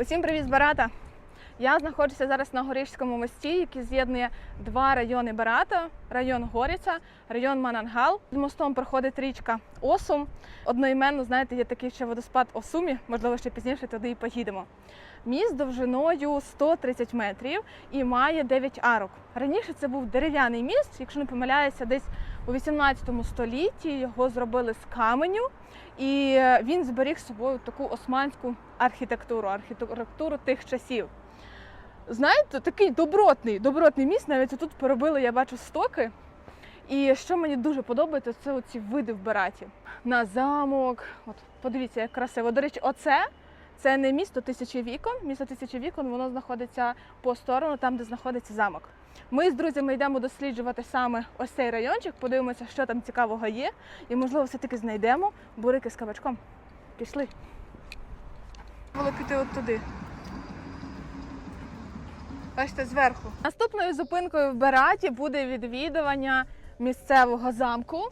Усім привіт з Барата! Я знаходжуся зараз на Горішському мості, який з'єднує два райони Барата: район Горіця, район Манангал. З мостом проходить річка Осум. Одноіменно, знаєте, є такий ще водоспад Осумі, можливо, ще пізніше туди і поїдемо. Міст довжиною 130 метрів і має 9 арок. Раніше це був дерев'яний міст, якщо не помиляюся, десь у 18 столітті його зробили з каменю, і він зберіг з собою таку османську архітектуру, архітектуру тих часів. Знаєте, такий добротний, добротний міст, навіть тут поробили, я бачу, стоки. І що мені дуже подобається, це оці види в Бараті. На замок. От подивіться, як красиво. До речі, оце це не місто тисячі вікон. Місто тисячі вікон воно знаходиться по сторону, там, де знаходиться замок. Ми з друзями йдемо досліджувати саме ось цей райончик, подивимося, що там цікавого є, і можливо все-таки знайдемо бурики з кабачком. Пішли. Було піти от туди. Бачите, зверху. Наступною зупинкою в Бераті буде відвідування місцевого замку.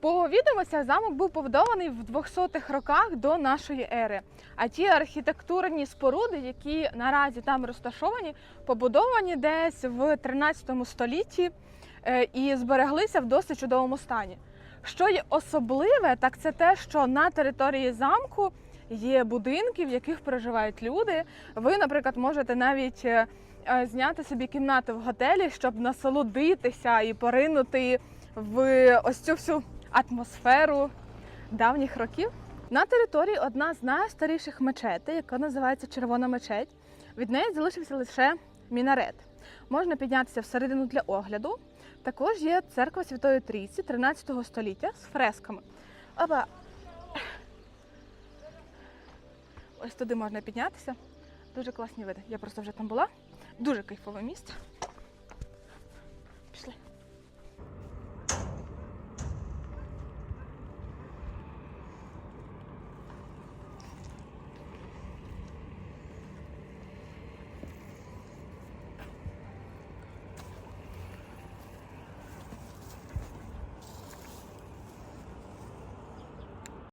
По відомостях замок був побудований в 200-х роках до нашої ери. А ті архітектурні споруди, які наразі там розташовані, побудовані десь в 13 столітті е, і збереглися в досить чудовому стані. Що є особливе, так це те, що на території замку є будинки, в яких проживають люди. Ви, наприклад, можете навіть е, е, зняти собі кімнату в готелі, щоб насолодитися і поринути в ось цю всю атмосферу давніх років. На території одна з найстаріших мечетей, яка називається Червона мечеть. Від неї залишився лише мінарет. Можна піднятися всередину для огляду. Також є церква Святої Трійці 13 століття з фресками. Ось туди можна піднятися. Дуже класні види. Я просто вже там була. Дуже кайфове місце. Пішли.